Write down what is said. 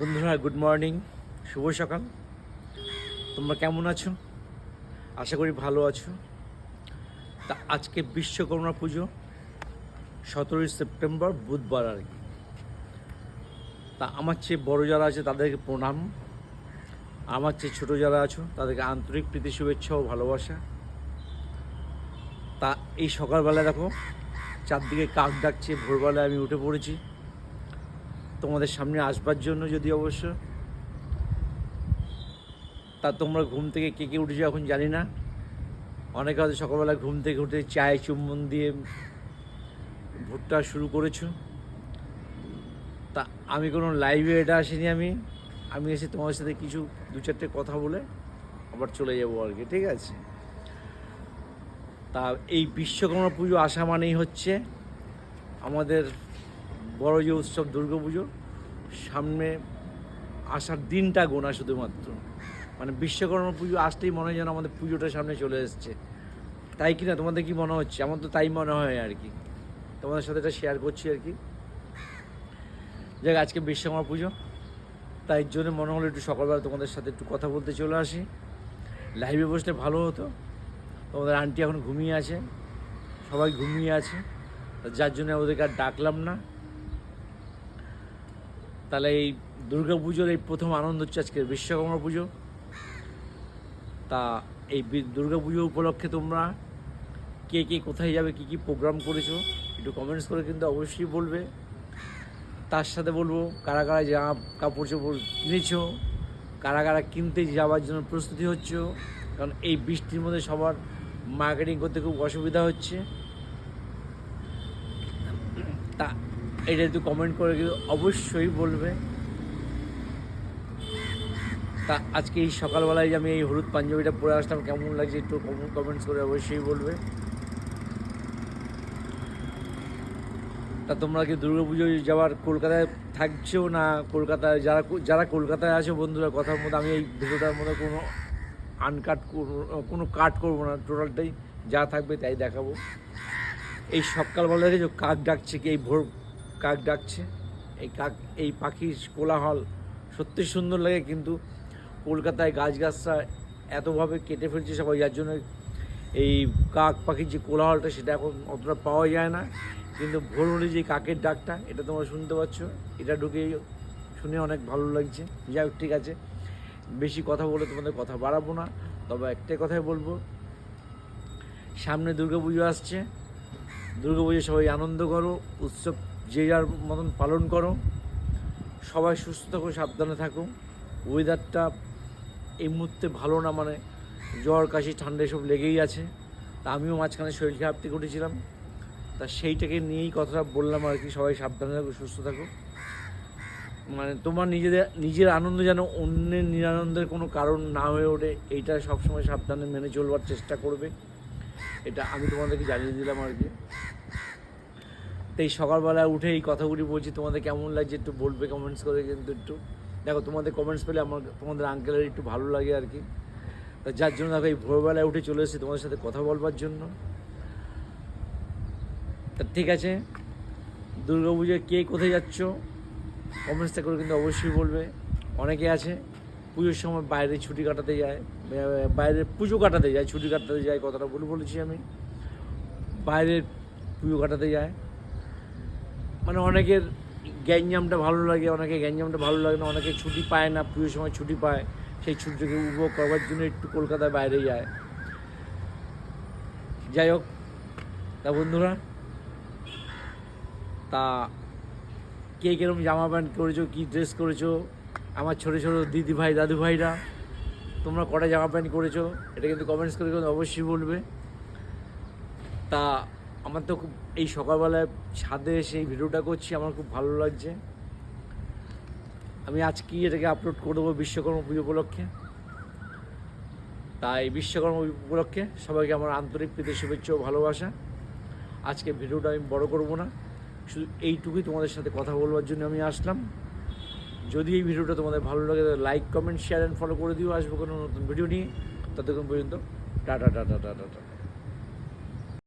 বন্ধুরা good morning শুভ সকাল। তোমরা কেমন আছো? আশা করি ভালো আছো। তা আজকে বিশ্বকর্মা পুজো, সতেরোই সেপ্টেম্বর, বুধবার আর কি। তা আমার চেয়ে বড় যারা আছে, তাদেরকে প্রণাম। আমার চেয়ে ছোটো যারা আছো, তাদেরকে আন্তরিক প্রীতি, শুভেচ্ছা ও ভালোবাসা। তা এই সকালবেলা দেখো, চারদিকে কাক ডাকছে, ভোরবেলায় আমি উঠে পড়েছি। তোমাদের সামনে আসবার জন্য যদি অবশ্য। তা তোমরা ঘুম থেকে কে কে উঠেছো এখন জানি না। অনেকে হয়তো সকালবেলা ঘুম থেকে উঠে চায়ে চুম্বন দিয়ে ভুট্টা শুরু করেছ। তা আমি কোনো লাইভে এটা আসিনি আমি। আমি এসে তোমার সাথে কিছু দু চারটে কথা বলে আবার চলে যাব আর কি, ঠিক আছে? তা এই বিশ্বকর্মা পুজো আসা মানেই হচ্ছে আমাদের বড় যে উৎসব দুর্গা পুজো, সামনে আসার দিনটা গোনা শুধুমাত্র। মানে বিশ্বকর্মা পুজো আসলেই মনে হয় যেন আমাদের পুজোটা সামনে চলে এসছে। তাই কি না তোমাদের কি মনে হচ্ছে? আমার তো তাই মনে হয় আর কি। তোমাদের সাথে এটা শেয়ার করছি আর কি। যাক, আজকে বিশ্বকর্মা পুজো। তাই জন্য মনে হলো একটু সকালবেলা তোমাদের সাথে একটু কথা বলতে চলে আসি। লাইভে বসলে ভালো হতো। তোমাদের আন্টি এখন ঘুমিয়ে আছে। সবাই ঘুমিয়ে আছে। যার জন্য ওদেরকে আর ডাকলাম না। তাহলে এই দুর্গা পুজোর এই প্রথম আনন্দ হচ্ছে আজকে বিশ্বকর্মা পুজো। তা এই দুর্গা পুজো উপলক্ষে তোমরা কে কে কোথায় যাবে, কী কী প্রোগ্রাম করেছ, একটু কমেন্টস করে কিন্তু অবশ্যই বলবে। তার সাথে বলব, কারা কারা জামা কাপড় চোপড় কিনেছো, কারা কারা কিনতে যাওয়ার জন্য প্রস্তুতি হচ্ছে, কারণ এই বৃষ্টির মধ্যে সবার মার্কেটিং করতে খুব অসুবিধা হচ্ছে তা এটা একটু কমেন্ট করে কিন্তু অবশ্যই বলবে। তা আজকে এই সকালবেলায় যে আমি এই হলুদ পাঞ্জাবিটা পরে আসলাম, কেমন লাগছে একটু কমেন্টস করে অবশ্যই বলবে। তা তোমরা কি দুর্গা পুজোয় যাওয়ার কলকাতায় থাকছো না কলকাতায়, যারা যারা কলকাতায় আছো বন্ধুরা কথার মধ্যে আমি এই ভিডিওটার মধ্যে কোনো আনকাট কোনো কাট করব না টোটালটাই যা থাকবে তাই দেখাবো। এই সকালবেলা দেখেছ কাক ডাকছে কি? এই ভোর কাক ডাকছে। এই কাক, এই পাখির কোলাহল সত্যি সুন্দর লাগে, কিন্তু কলকাতায় গাছগাছরা এতভাবে কেটে ফেলছে সবাই, যার জন্য এই কাক পাখির যে কোলাহলটা, সেটা এখন অতটা পাওয়া যায় না। কিন্তু ভোর হলে যে কাকের ডাকটা, এটা তোমরা শুনতে পাচ্ছ। এটা ঢুকে শুনে অনেক ভালো লাগছে। যাই হোক, ঠিক আছে। বেশি কথা বলে তোমাদের কথা বাড়াবো না, তবে একটাই কথাই বলব। সামনে দুর্গাপুজো আসছে। দুর্গাপুজো সবাই আনন্দ করো, উৎসব যে যার মতন পালন করো, সবাই সুস্থ থাকো, সাবধানে থাকো। ওয়েদারটা এই মুহূর্তে ভালো না মানে জ্বর, কাশি, ঠান্ডা এসব লেগেই আছে। তা আমিও মাঝখানে শরীর খারাপ থেকে উঠেছিলাম তা সেইটাকে নিয়েই কথাটা বললাম আর কি, সবাই সাবধানে থাকো, সুস্থ থাকো। মানে তোমার নিজেদের, নিজের আনন্দ যেন অন্যের নিরানন্দের কোনো কারণ না হয়ে ওঠে, এইটা সবসময় সাবধানে মেনে চলবার চেষ্টা করবে। এটা আমি তোমাদেরকে জানিয়ে দিলাম আর কি। তো এই সকালবেলা উঠে এই কথাগুলি বলছি, তোমাদের কেমন লাগছে একটু বলবে কমেন্টস করে কিন্তু একটু। দেখো, তোমাদের কমেন্টস পেলে আমার, তোমাদের আঙ্কেলের একটু ভালো লাগে আর কি। তা যার জন্য দেখো, এই ভোরবেলায় উঠে চলে এসেছি তোমাদের সাথে কথা বলবার জন্য। তা ঠিক আছে দুর্গা পুজোয় কে কোথায় যাচ্ছ? কমেন্টসটা করে কিন্তু অবশ্যই বলবে। অনেকে আছে, পুজোর সময় বাইরে ছুটি কাটাতে যায় বাইরে পুজো কাটাতে যায়, ছুটি কাটাতে যায়, কথাটা বলে বলেছি আমি। বাইরে পুজো কাটাতে যায়। মানে অনেকের গ্যাঞ্জামটা ভালো লাগে অনেকে গ্যাঞ্জামটা ভালো লাগে না, অনেকে ছুটি পায় না পুজোর সময় ছুটি পায়, সেই ছুটিকে উপভোগ করবার জন্য একটু কলকাতায় বাইরে যায়। যাই হোক, তা বন্ধুরা, তা কে কীরকম জামা প্যান্ট করেছ, কী ড্রেস করেছ, আমার ছোটো ছোটো দিদি ভাই দাদু ভাইরা তোমরা কটা জামা প্যান্ট করেছ, এটা কিন্তু কমেন্টস করে অবশ্যই বলবে। তা আমার তো খুব এই সকালবেলায় ছাদে এসে এই ভিডিওটা করছি, আমার খুব ভালো লাগছে। আমি আজকেই এটাকে আপলোড করে দেবো বিশ্বকর্মা পুজো উপলক্ষে। তাই বিশ্বকর্মা উপলক্ষে সবাইকে আমার আন্তরিক প্রীতি, শুভেচ্ছা ও ভালোবাসা। আজকে ভিডিওটা আমি বড় করব না। শুধু এইটুকুই তোমাদের সাথে কথা বলবার জন্য আমি আসলাম। যদি এই ভিডিওটা তোমাদের ভালো লাগে, তাহলে like comment share and follow করে দিও। আসব কোনো নতুন ভিডিও নিয়ে। ততক্ষণ পর্যন্ত, টাটা টাটা টাটা টাটা।